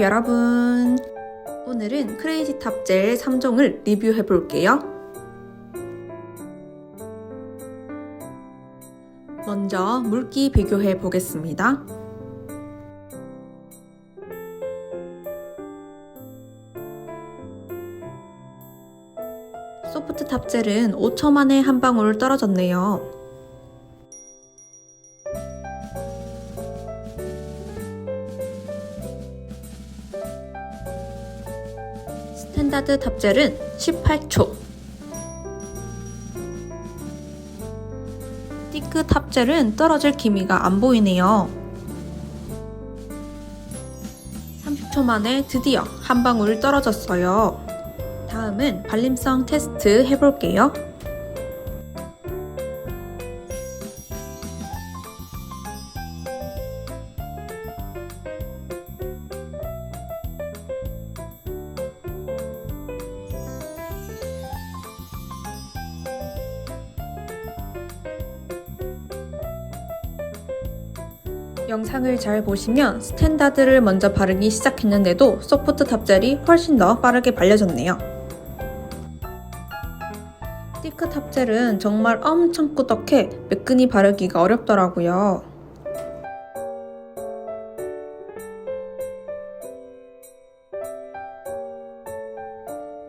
여러분. 오늘은 크레이지 탑 젤 3종을 리뷰해 볼게요. 먼저 물기 비교해 보겠습니다. 소프트 탑젤은 5초 만에 한 방울 떨어졌네요. 스탠다드 탑젤은 18초. 띠크 탑젤은 떨어질 기미가 안 보이네요. 30초 만에 드디어 한 방울 떨어졌어요. 다음은 발림성 테스트 해볼게요. 영상을 잘 보시면 스탠다드를 먼저 바르기 시작했는데도 소프트 탑젤이 훨씬 더 빠르게 발려졌네요. 띠크 탑젤은 정말 엄청 꾸덕해 매끈히 바르기가 어렵더라고요.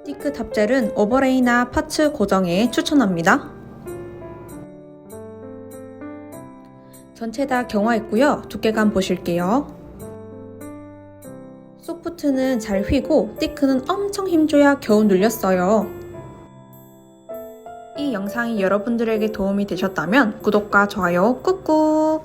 띠크 탑젤은 오버레이나 파츠 고정에 추천합니다. 전체 다 경화했고요. 두께감 보실게요. 소프트는 잘 휘고 띠크는 엄청 힘줘야 겨우 눌렸어요. 이 영상이 여러분들에게 도움이 되셨다면 구독과 좋아요 꾹꾹!